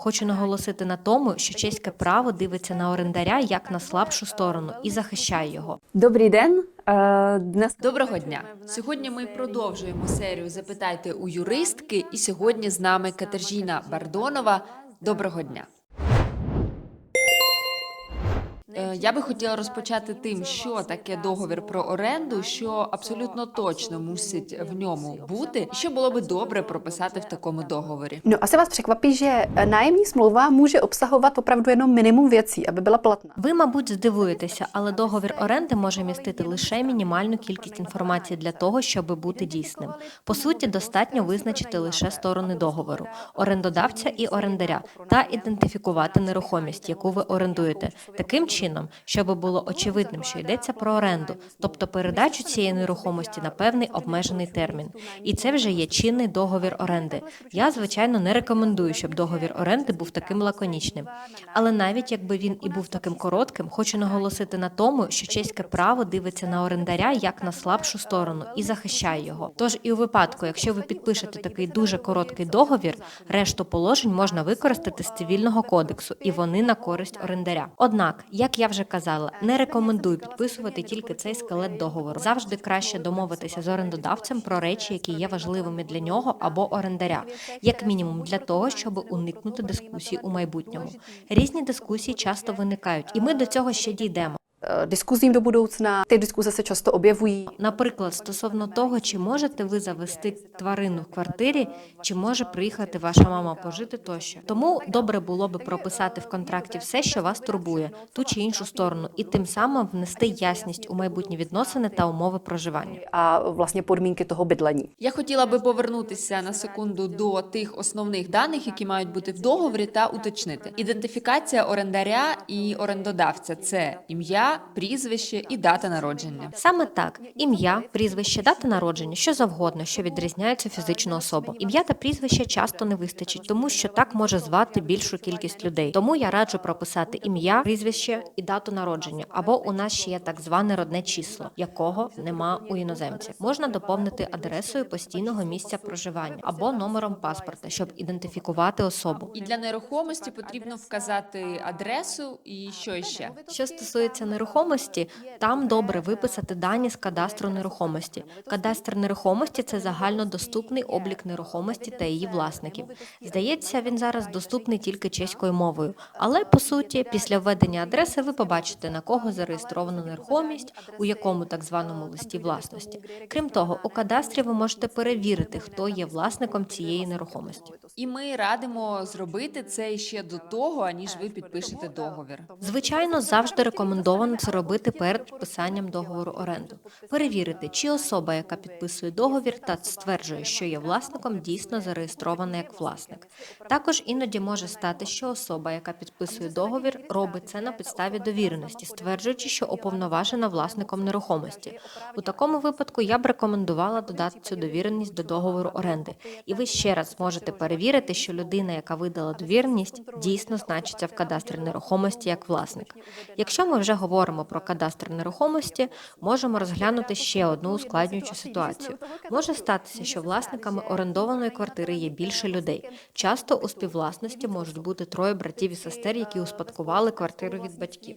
Хочу наголосити на тому, що чеське право дивиться на орендаря як на слабшу сторону і захищає його. Добрий день. Eh, Доброго дня! Сьогодні ми продовжуємо серію Запитайте у юристки, і сьогодні з нами Катержіна Бардонова. Доброго дня! Е, Я би хотіла розпочати тим, що таке договір про оренду, що абсолютно точно мусить в ньому бути, і що було би добре прописати в такому договорі. No, asi vás překvapí, že nájemní smlouva může obsahovat opravdu jenom minimum věcí, aby byla platná. Ви, мабуть, здивуєтеся, але договір оренди може містити лише мінімальну кількість інформації для того, щоб бути дійсним. По суті, достатньо визначити лише сторони договору орендодавця і орендаря та ідентифікувати нерухомість, яку ви орендуєте, таким чином, щоб було очевидним, що йдеться про оренду, тобто передачу цієї нерухомості на певний обмежений термін. І це вже є чинний договір оренди. Я, звичайно, не рекомендую, щоб договір оренди був таким лаконічним. Але навіть якби він і був таким коротким, хочу наголосити на тому, що чеське право дивиться на орендаря як на слабшу сторону і захищає його. Тож і у випадку, якщо ви підпишете такий дуже короткий договір, решту положень можна використати з цивільного кодексу, і вони на користь орендаря. Однак, як я вже казала, не рекомендую підписувати тільки цей скелет договору. Завжди краще домовитися з орендодавцем про речі, які є важливими для нього або орендаря, як мінімум для того, щоб уникнути дискусій у майбутньому. Різні дискусії часто виникають, і ми до цього ще дійдемо. Eh, Diskuzím do budoucna. Ty diskuze se často objevují. Наприклад, стосовно того, чи можете ви завести тварину в квартирі, чи може приїхати ваша мама пожити тощо. Тому добре було би прописати в контракті все, що вас турбує, ту чи іншу сторону, і тим самим внести ясність у майбутні відносини та умови проживання. a vlastně podmínky toho bydlení. Я хотіла би повернутися на секунду до тих основних даних, які мають бути в договорі, та уточнити. Ідентифікація орендаря і орендодавця це ім'я, прізвище і дата народження. Саме так: ім'я, прізвище, дата народження, що завгодно, що відрізняється фізичну особу. Ім'я та прізвище часто не вистачить, тому що так може звати більшу кількість людей. Тому я раджу прописати ім'я, прізвище і дату народження. Або у нас ще є так зване родне число, якого нема у іноземців. Можна доповнити адресою постійного місця проживання або номером паспорта, щоб ідентифікувати особу. І для нерухомості потрібно вказати адресу і що іще. Що стосується нерухомості, там добре виписати дані з кадастру нерухомості. Кадастр нерухомості це загальнодоступний облік нерухомості та її власників. Здається, він зараз доступний тільки чеською мовою. Але по суті, після введення адреси ви побачите на кого зареєстровано нерухомість, у якому так званому листі власності. Крім того, у кадастрі ви можете перевірити, хто є власником цієї нерухомості. І ми радимо зробити це ще до того, аніж ви підпишете договір. Звичайно, завжди рекомендовано це робити перед підписанням договору оренду. Перевірити, чи особа, яка підписує договір та стверджує, що є власником, дійсно зареєстрована як власник. Також іноді може стати, що особа, яка підписує договір, робить це на підставі довіреності, стверджуючи, що уповноважена власником нерухомості. У такому випадку я б рекомендувала додати цю довіреність до договору оренди, і ви ще раз зможете перевірити, що людина, яка видала довіреність, дійсно значиться в кадастрі нерухомості як власник. Якщо ми вже говоримо про кадастр нерухомості, можемо розглянути ще одну ускладнюючу ситуацію. Може статися, що власниками орендованої квартири є більше людей. Часто у співвласності можуть бути троє братів і сестер, які успадкували квартиру від батьків.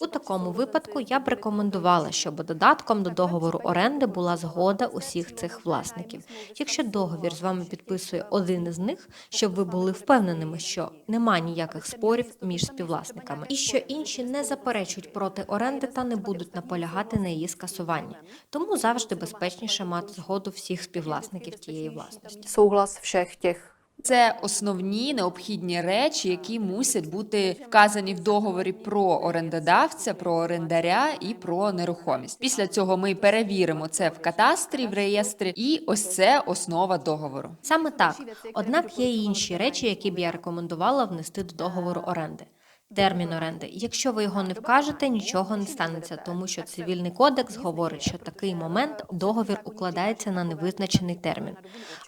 У такому випадку я б рекомендувала, щоб додатком до договору оренди була згода усіх цих власників. Якщо договір з вами підписує один із них, щоб ви були впевненими, що нема ніяких спорів між співвласниками, і що інші не заперечують проти оренди та не будуть наполягати на її скасуванні. Тому завжди безпечніше мати згоду всіх співвласників тієї власності. Souhlas všech těch Це основні необхідні речі, які мусять бути вказані в договорі про орендодавця, про орендаря і про нерухомість. Після цього ми перевіримо це в кадастрі, в реєстрі, і ось це основа договору. Саме так. Однак є й інші речі, які б я рекомендувала внести до договору оренди. Термін оренди. Якщо ви його не вкажете, нічого не станеться, тому що цивільний кодекс говорить, що такий момент договір укладається на невизначений термін.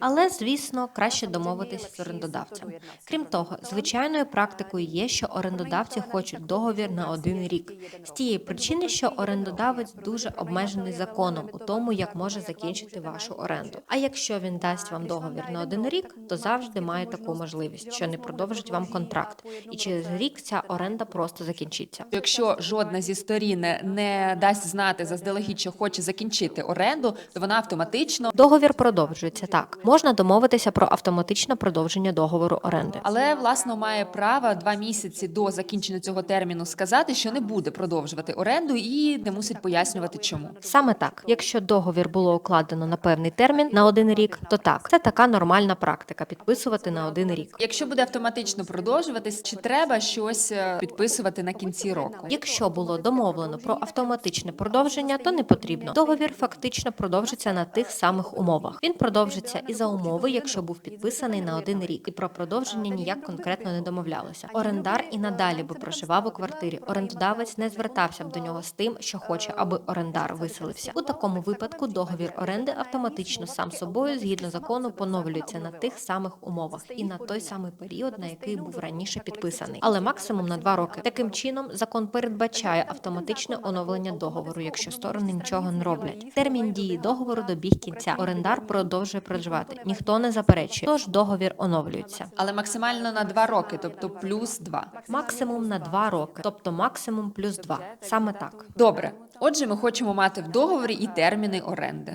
Але, звісно, краще домовитися з орендодавцем. Крім того, звичайною практикою є, що орендодавці хочуть договір на один рік з тієї причини, що орендодавець дуже обмежений законом у тому, як може закінчити вашу оренду. А якщо він дасть вам договір на один рік, то завжди має таку можливість, що не продовжить вам контракт, і через рік ця оренда просто закінчиться. Якщо жодна зі сторін не дасть знати заздалегідь, що хоче закінчити оренду, то вона автоматично. Договір продовжується так. Можна домовитися про автоматичне продовження договору оренди. Але власно має право два місяці до закінчення цього терміну сказати, що не буде продовжувати оренду і не мусить пояснювати, чому. Саме так, якщо договір було укладено на певний термін на один рік, то так, це така нормальна практика підписувати на один рік. Якщо буде автоматично продовжуватись, чи треба щось е, підписувати на кінці року? Якщо було домовлено про автоматичне продовження, то не потрібно. Договір фактично продовжиться на тих самих умовах. Він продовжиться і за умови, якщо був підписаний на один рік, і про продовження ніяк конкретно не домовлялося. Орендар і надалі би проживав у квартирі. Орендодавець не звертався б до нього з тим, що хоче, аби орендар виселився. У такому випадку договір оренди автоматично сам собою, згідно закону, поновлюється на тих самих умовах і на той самий період, на який був раніше підписаний, але максимум на два роки. Таким чином, закон передбачає автоматичне оновлення договору, якщо сторони нічого не роблять. Термін дії договору добіг кінця. Орендар продовжує проживати. Ніхто не заперечує. Тож договір оновлюється. Але максимально на два роки, тобто плюс два. Максимум на два роки, тобто максимум плюс два. Саме так. Добре. Отже, ми хочемо мати в договорі і терміни оренди.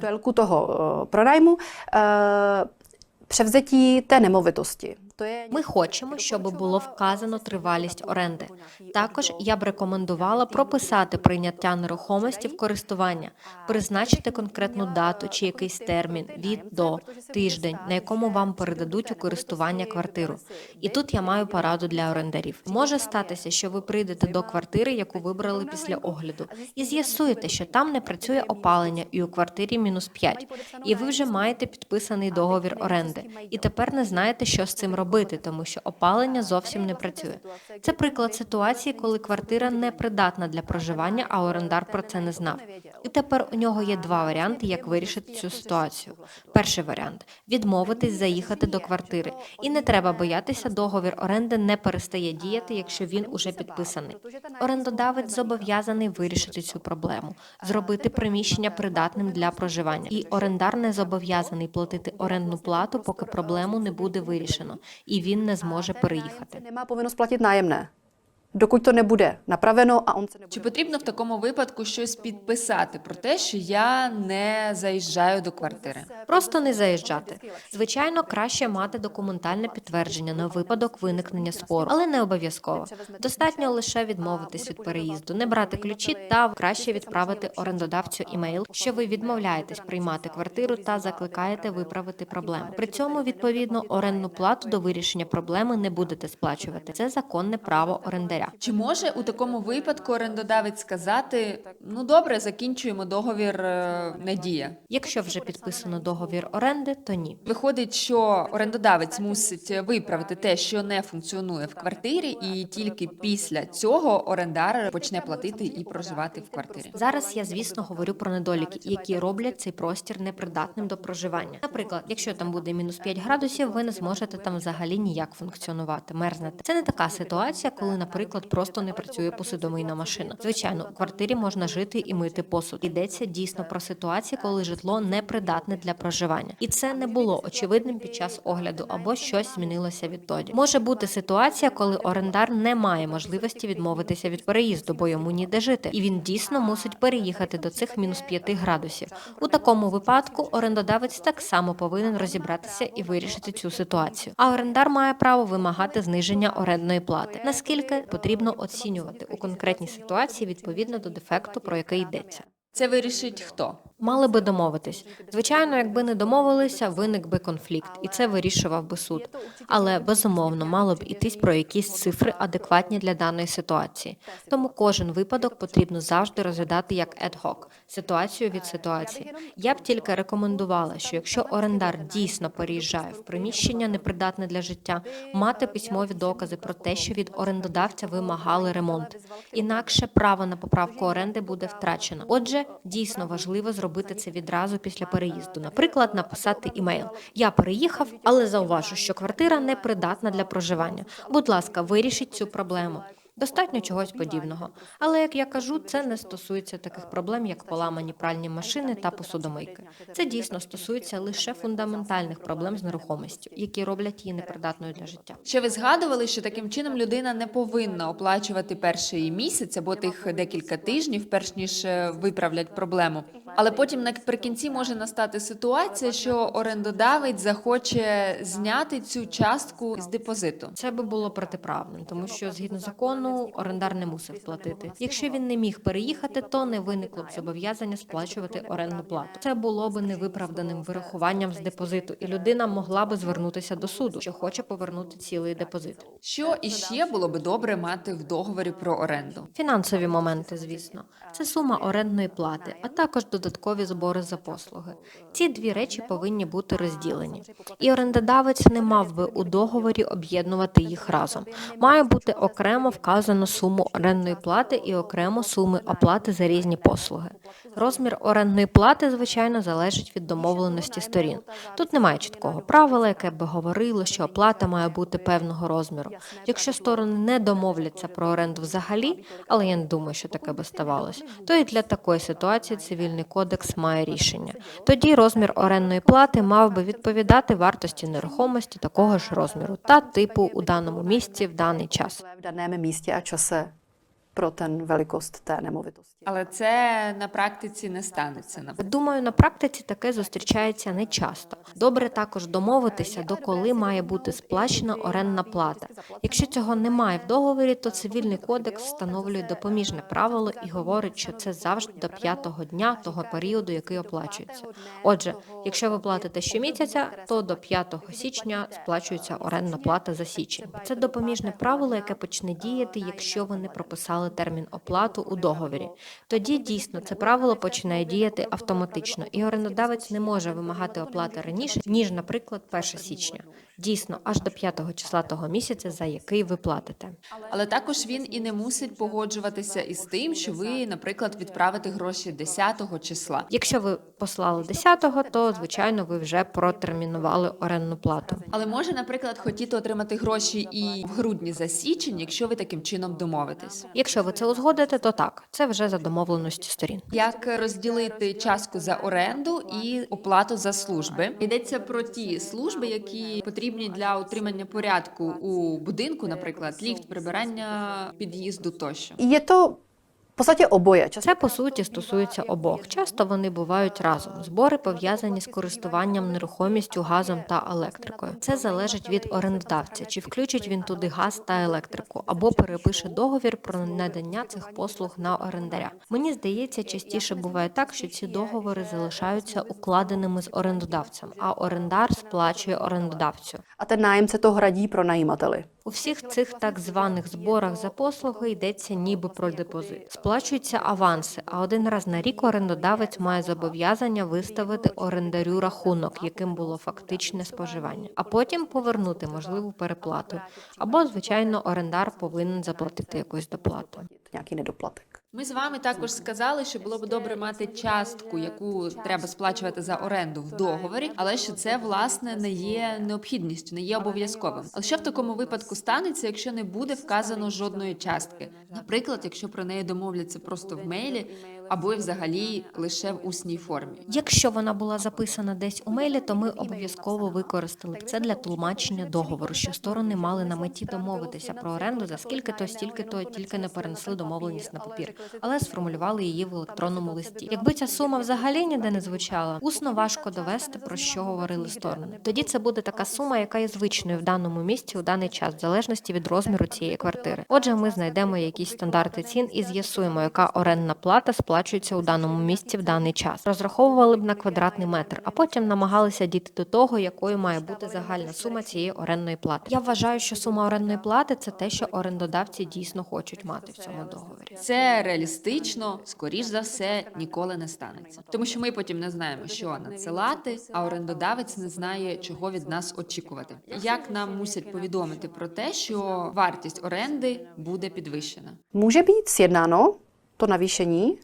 Eh, pronajmu, eh, převzetí té nemovitosti. To je Ми хочемо, щоб було вказано тривалість оренди. Також я б рекомендувала прописати прийняття нерухомості в користування, призначити конкретну дату чи якийсь термін від до тиждень, на якому вам передадуть у користування квартиру. І тут я маю пораду для орендарів. Може статися, що ви прийдете до квартири, яку вибрали після огляду, і з'ясуєте, що там не працює опалення, і у квартирі мінус 5. І ви вже маєте підписаний договір оренди. І тепер не знаєте, що з цим робити, тому що опалення зовсім не працює. Це приклад ситуації, коли квартира не придатна для проживання, а орендар про це не знав. І тепер у нього є два варіанти, як вирішити цю ситуацію. Перший варіант відмовитись заїхати до квартири, і не треба боятися, договір оренди не перестає діяти, якщо він уже підписаний. Орендодавець зобов'язаний вирішити цю проблему, зробити приміщення придатним для проживання, і орендар не зобов'язаний платити орендну плату, поки проблему не буде вирішено, і він не зможе переїхати. Nemá povinnost platit nájemné, dokud to nebude napraveno a on se Чи потрібно в такому випадку щось підписати про те, що я не заїжджаю до квартири? Просто не заїжджати. Звичайно, краще мати документальне підтвердження на випадок виникнення спору, але не обов'язково. Достатньо лише відмовитись від переїзду, не брати ключі та краще відправити орендодавцю імейл, що ви відмовляєтесь приймати квартиру та закликаєте виправити проблему. При цьому відповідно орендну плату до вирішення проблеми не будете сплачувати. Це законне право орендаря. Чи може у такому випадку орендодавець сказати: ну добре, закінчуємо договір е, не діє? Якщо вже підписано договір оренди, то ні. Виходить, що орендодавець мусить виправити те, що не функціонує в квартирі, і тільки після цього орендар почне платити і проживати в квартирі. Зараз я, звісно, говорю про недоліки, які роблять цей простір непридатним до проживання. Наприклад, якщо там буде мінус 5 градусів, ви не зможете там взагалі ніяк функціонувати, мерзнете. Це не така ситуація, коли, наприклад, просто не працює посудомийна машина. Звичайно, у квартирі можна жити і мити посуд. Йдеться дійсно про ситуації, коли житло непридатне для проживання, і це не було очевидним під час огляду або щось змінилося відтоді. Може бути ситуація, коли орендар не має можливості відмовитися від переїзду, бо йому ніде жити, і він дійсно мусить переїхати до цих мінус 5 градусів. У такому випадку орендодавець так само повинен розібратися і вирішити цю ситуацію. А орендар має право вимагати зниження орендної плати. Наскільки потрібно оцінювати у конкретній ситуації відповідно до дефекту, про який йдеться. Це вирішить хто? Мали би домовитись. Звичайно, якби не домовилися, виник би конфлікт, і це вирішував би суд. Але безумовно мало б ітись про якісь цифри, адекватні для даної ситуації. Тому кожен випадок потрібно завжди розглядати як ad-hoc, ситуацію від ситуації. Я б тільки рекомендувала, що якщо орендар дійсно переїжджає в приміщення непридатне для життя, мати письмові докази про те, що від орендодавця вимагали ремонт. Інакше право на поправку оренди буде втрачено. Отже, дійсно важливо зробити це відразу після переїзду. Наприклад, написати імейл: Я переїхав, але зауважу, що квартира не придатна для проживання. Будь ласка, вирішіть цю проблему. Достатньо чогось подібного. Але як я кажу, це не стосується таких проблем, як поламані пральні машини та посудомийки. Це дійсно стосується лише фундаментальних проблем з нерухомістю, які роблять її непридатною для життя. Ще ви згадували, що таким чином людина не повинна оплачувати перший місяць або тих декілька тижнів, перш ніж е, виправлять проблему. Але потім наприкінці може настати ситуація, що орендодавець захоче зняти цю частку з депозиту. Це би було протиправним, тому що згідно закону орендар не мусив платити. Якщо він не міг переїхати, то не виникло б зобов'язання сплачувати орендну плату. Це було би невиправданим вирахуванням з депозиту, і людина могла би звернутися до суду, що хоче повернути цілий депозит. Що іще було би добре мати в договорі про оренду? Фінансові моменти, звісно, це сума орендної плати, а також додаткові збори за послуги. Ці дві речі повинні бути розділені. І орендодавець не мав би у договорі об'єднувати їх разом. Має бути окремо вказано суму орендної плати і окремо суми оплати за різні послуги. Розмір орендної плати, звичайно, залежить від домовленості сторін. Тут немає чіткого правила, яке би говорило, що оплата має бути певного розміру. Якщо сторони не домовляться про оренду взагалі, але я не думаю, що таке би ставалось, то і для такої ситуації цивільний кодекс має рішення. Тоді розмір орендної плати мав би відповідати вартості нерухомості такого ж розміру та типу у даному місці в даний час. A ten velikost té nemovitosti. Але це на практиці не станеться. наприклад. Думаю, на практиці таке зустрічається не часто. Добре також домовитися, до коли має бути сплачена орендна плата. Якщо цього немає в договорі, то цивільний кодекс встановлює допоміжне правило і говорить, що це завжди до п'ятого дня того періоду, який оплачується. Отже, якщо ви платите щомісяця, то до 5 січня сплачується орендна плата за січень. Це допоміжне правило, яке почне діяти, якщо ви не прописали термін оплату у договорі. Тоді дійсно це правило починає діяти автоматично, і орендодавець не може вимагати оплати раніше, ніж, наприклад, 1 січня. Дійсно, аж до 5 числа того місяця, за який ви платите. Але також він і не мусить погоджуватися із тим, що ви, наприклад, відправите гроші 10-го числа. Якщо ви послали 10-го, то звичайно ви вже протермінували орендну плату. Але може, наприклад, хотіти отримати гроші і в грудні за січень, якщо ви таким чином домовитесь. Якщо ви це узгодите, то так, це вже за домовленості сторін. Як розділити частку за оренду і оплату за служби? Йдеться про ті служби, які потрібні для утримання порядку у будинку, наприклад, ліфт, прибирання під'їзду тощо. Є to podstatě oboje. Často Це по суті стосується обох. Часто вони бувають разом. Збори пов'язані з користуванням нерухомістю, газом та електрикою. Це залежить від орендодавця, чи включить він туди газ та електрику, або перепише договір про надання цих послуг на орендаря. Мені здається, частіше буває так, що ці договори залишаються укладеними з орендодавцем, а орендар сплачує орендодавцю. a ten nájemce to hradí pro najímateli. У всіх цих так званих зборах за послуги йдеться ніби про депозит. Сплачуються аванси, а один раз на рік орендодавець має зобов'язання виставити орендарю рахунок, яким було фактичне споживання, а потім повернути можливу переплату. Або, звичайно, орендар повинен заплатити якусь доплату. Nějaký nedoplatek. Ми з вами також сказали, що було б добре мати частку, яку треба сплачувати за оренду в договорі, але що це власне не є необхідністю, не є обов'язковим. Але що в такому випадку станеться, якщо не буде вказано жодної частки? Наприклад, якщо про неї домовляться просто в мейлі або взагалі лише в усній формі. Якщо вона була записана десь у мейлі, то ми обов'язково використали б це для тлумачення договору, що сторони мали на меті домовитися про оренду за скільки то, стільки то, тільки не перенесли домовленість на папір, але сформулювали її в електронному листі. Якби ця сума взагалі ніде не звучала, усно важко довести про що говорили сторони. Тоді це буде така сума, яка є звичною в даному місці у даний час, в залежності від розміру цієї квартири. Отже, ми знайдемо якісь стандарти цін і з'ясуємо, яка орендна плата сплачується сплачується у даному місці в даний час. Розраховували б на квадратний метр, а потім намагалися дійти до того, якою має бути загальна сума цієї орендної плати. Я вважаю, що сума орендної плати це те, що орендодавці дійсно хочуть мати в цьому договорі. Це реалістично, скоріш за все, ніколи не станеться. Тому що ми потім не знаємо, що надсилати, а орендодавець не знає, чого від нас очікувати. Як нам мусять повідомити про те, що вартість оренди буде підвищена? Může být sjednáno to navýšení,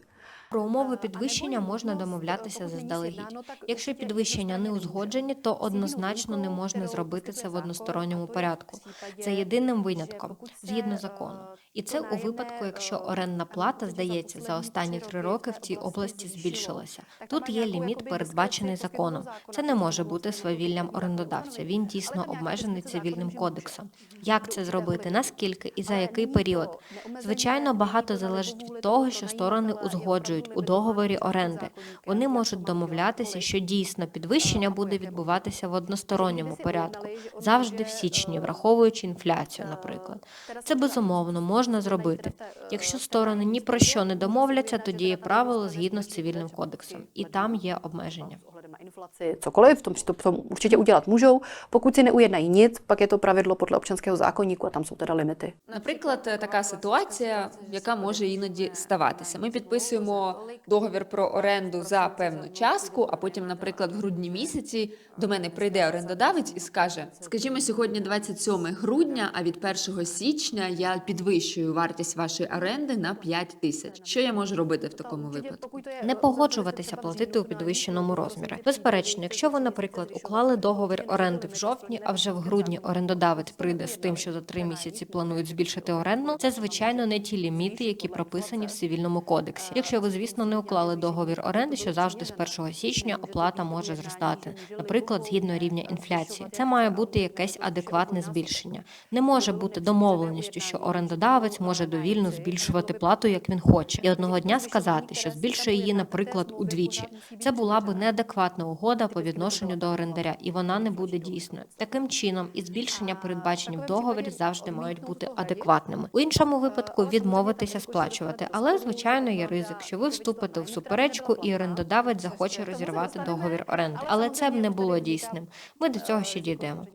Про умови підвищення можна домовлятися заздалегідь. Якщо підвищення не узгоджені, то однозначно не можна зробити це в односторонньому порядку. Це єдиним винятком згідно закону. І це у випадку, якщо орендна плата, здається, за останні три роки в цій області збільшилася. Тут є ліміт, передбачений законом. Це не може бути свавіллям орендодавця. Він дійсно обмежений цивільним кодексом. Як це зробити? Наскільки і за який період? Звичайно, багато залежить від того, що сторони узгоджують у договорі оренди. Вони можуть домовлятися, що дійсно підвищення буде відбуватися в односторонньому порядку, завжди в січні, враховуючи інфляцію, наприклад. Це безумовно можна зробити. Якщо сторони ні про що не домовляться, тоді є правило згідно з цивільним кодексом, і там є обмеження. Na inflaci, cokoliv, v tom, to, to určitě udělat můžou. Pokud si neujednají nic, pak je to pravidlo podle občanského zákonníku a tam jsou teda limity. Наприклад, така ситуація, яка може іноді ставатися. Ми підписуємо договір про оренду за певну частку, а потім, наприклад, в грудні місяці до мене прийде орендодавець і скаже: скажімо, сьогодні 27 грудня, а від 1 січня я підвищую вартість вашої оренди на 5 тисяч. Що я можу робити в такому випадку? Не погоджуватися платити у підвищеному розмірі. Безперечно, якщо ви, наприклад, уклали договір оренди в жовтні, а вже в грудні орендодавець прийде з тим, що за три місяці планують збільшити оренду, це звичайно не ті ліміти, які прописані в цивільному кодексі. Якщо ви, звісно, не уклали договір оренди, що завжди з 1 січня оплата може зростати, наприклад, згідно рівня інфляції. Це має бути якесь адекватне збільшення. Не може бути домовленістю, що орендодавець може довільно збільшувати плату, як він хоче, і одного дня сказати, що збільшує її, наприклад, удвічі. Це була би неадекватна угода по відношенню до орендаря, і вона не буде дійсною. Таким чином, і збільшення передбачені в договорі завжди мають бути адекватними. У іншому випадку відмовитися сплачувати, але звичайно є ризик, що ви вступите в суперечку, і орендодавець захоче розірвати договір оренди. Але це б не було дійсним. Ми до цього ще дійдемо.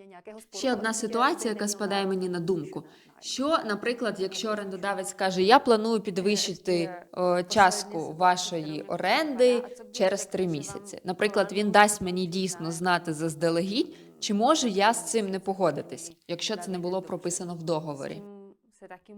Ще одна ситуація, яка спадає мені на думку. Що, наприклад, якщо орендодавець каже, я планую підвищити о, частку вашої оренди через три місяці. Наприклад, він дасть мені дійсно знати заздалегідь, чи можу я з цим не погодитись, якщо це не було прописано в договорі.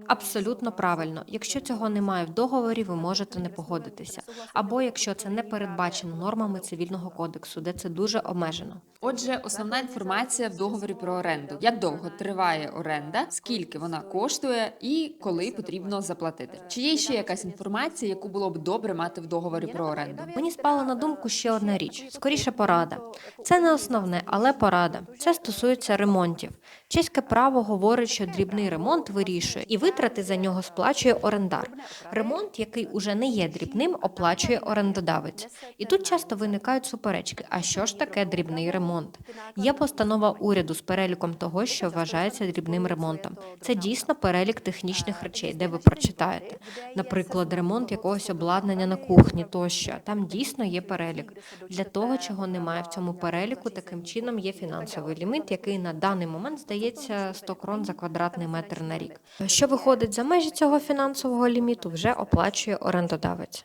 Абсолютно правильно. Якщо цього немає в договорі, ви можете не погодитися. Або якщо це не передбачено нормами цивільного кодексу, де це дуже обмежено. Отже, основна інформація в договорі про оренду: як довго триває оренда, скільки вона коштує і коли потрібно заплатити. Чи є ще якась інформація, яку було б добре мати в договорі про оренду? Мені спала на думку ще одна річ: скоріше порада. Це не основне, але порада. Це стосується ремонтів. Чеське право говорить, що дрібний ремонт вирішує, і витрати за нього сплачує орендар. Ремонт, який уже не є дрібним, оплачує орендодавець. І тут часто виникають суперечки. А що ж таке дрібний ремонт? Є постанова уряду з переліком того, що вважається дрібним ремонтом. Це дійсно перелік технічних речей, де ви прочитаєте. Наприклад, ремонт якогось обладнання на кухні тощо. Там дійсно є перелік. Для того, чого немає в цьому переліку, таким чином є фінансовий ліміт, який на даний момент здається 100 крон за квадратний метр на рік. Що виходить за межі цього фінансового ліміту, вже оплачує орендодавець.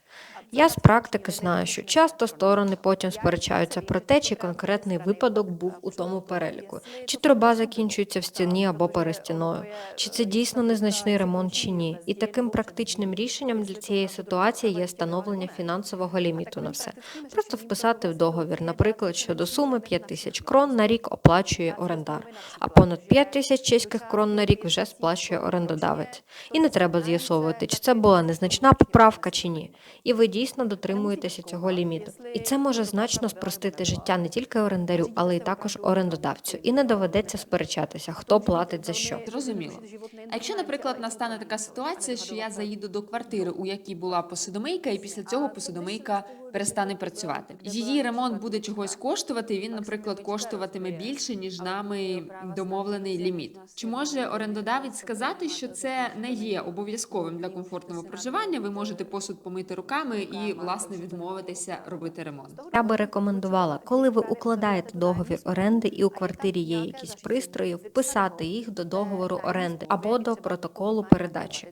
Я з практики знаю, що часто сторони потім сперечаються про те, чи конкретний випадок був у тому переліку, чи труба закінчується в стіні або перестіною, чи це дійсно незначний ремонт чи ні. І таким практичним рішенням для цієї ситуації є встановлення фінансового ліміту на все. Просто вписати в договір, наприклад, що до суми 5 тисяч крон на рік оплачує орендар, а понад 5 тисяч чеських крон на рік вже сплачує орендодавець. І не треба з'ясовувати, чи це була незначна поправка чи ні. І ви дійсно дотримуєтеся цього ліміту. І це може значно спростити життя не тільки орендарю, але й також орендодавцю. І не доведеться сперечатися, хто платить за що. Зрозуміло. А якщо, наприклад, настане така ситуація, що я заїду до квартири, у якій була посудомийка, і після цього посудомийка перестане працювати. Її ремонт буде чогось коштувати. Він, наприклад, коштуватиме більше ніж нами встановлений ліміт. Чи може орендодавець сказати, що це не є обов'язковим для комфортного проживання? Ви можете посуд помити руками і власне відмовитися робити ремонт. Я би рекомендувала, коли ви укладаєте договір оренди і у квартирі є якісь пристрої, вписати їх до договору оренди або до протоколу передачі.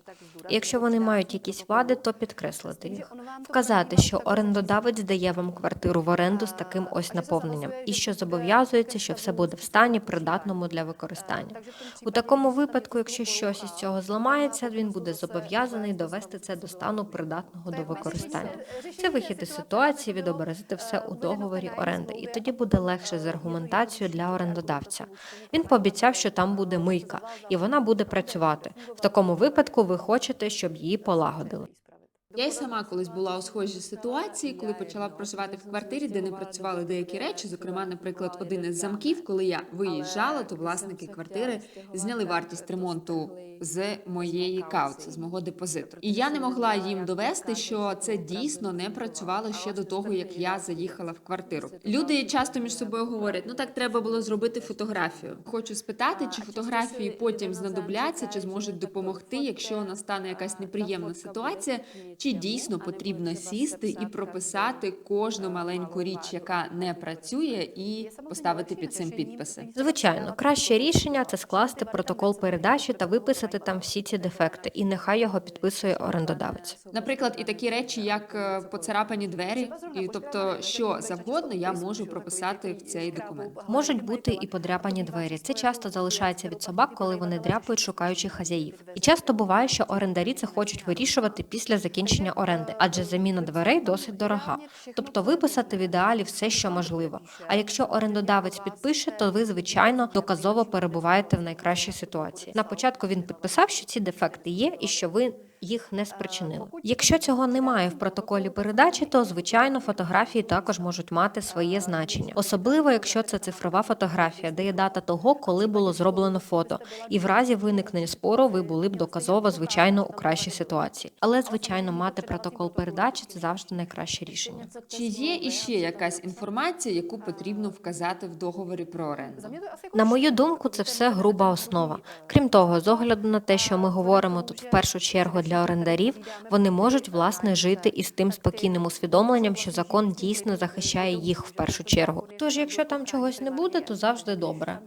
Якщо вони мають якісь вади, то підкреслити їх. Вказати, що орендодавець дає вам квартиру в оренду з таким ось наповненням, і що зобов'язується, що все буде в стані придатному для використання. У такому випадку, якщо щось із цього зламається, він буде зобов'язаний довести це до стану придатного до використання. Це вихід із ситуації, відобразити все у договорі оренди, і тоді буде легше з аргументацією для орендодавця. Він пообіцяв, що там буде мийка, і вона буде працювати. В такому випадку ви хочете, щоб її полагодили. Я й сама колись була у схожій ситуації, коли почала проживати в квартирі, де не працювали деякі речі. Зокрема, наприклад, один із замків, коли я виїжджала, то власники квартири зняли вартість ремонту з моєї кауци, з мого депозиту. І я не могла їм довести, що це дійсно не працювало ще до того, як я заїхала в квартиру. Люди часто між собою говорять: ну так треба було зробити фотографію. Хочу спитати, чи фотографії потім знадобляться, чи зможуть допомогти, якщо настане якась неприємна ситуація, чи дійсно потрібно сісти і прописати кожну маленьку річ, яка не працює, і поставити під цим підписи. Звичайно, краще рішення це скласти протокол передачі та виписати там всі ці дефекти, і нехай його підписує орендодавець. Наприклад, і такі речі, як е, поцарапані двері, і тобто, що завгодно я можу прописати в цей документ. Можуть бути і подряпані двері. Це часто залишається від собак, коли вони дряпають, шукаючи хазяїв. І часто буває, що орендарі це хочуть вирішувати після закінчення оренди, адже заміна дверей досить дорога. Тобто виписати в ідеалі все, що можливо. А якщо орендодавець підпише, то ви звичайно доказово перебуваєте в найкращій ситуації. На початку він підписав, що ці дефекти є, і що ви. Їх не спричинили. Якщо цього немає в протоколі передачі, то звичайно фотографії також можуть мати своє значення, особливо якщо це цифрова фотографія, де є дата того, коли було зроблено фото, і в разі виникнення спору ви були б доказово, звичайно, у кращій ситуації. Але звичайно, мати протокол передачі це завжди найкраще рішення. Чи є іще якась інформація, яку потрібно вказати в договорі про оренду? На мою думку, це все груба основа. Крім того, з огляду на те, що ми говоримо тут в першу чергу для орендарів, вони можуть власне жити із тим спокійним усвідомленням, що закон дійсно захищає їх в першу чергу. Тож, якщо там чогось не буде, то завжди добре.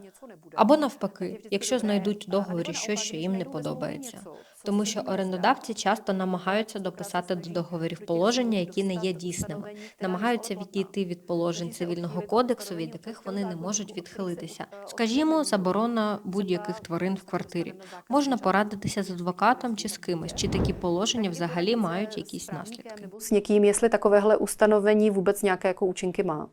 Або навпаки, якщо знайдуть у договорі щось, що їм не подобається. Тому що орендодавці часто намагаються дописати до договорів положення, які не є дійсними, намагаються відійти від положень цивільного кодексу, від яких вони не можуть відхилитися. Скажімо, заборона будь-яких тварин в квартирі. Можна порадитися з адвокатом чи з кимось, чи такі положення взагалі мають якісь наслідки. Někým, jestli takovéhle ustanovení vůbec nějaké jako účinky má.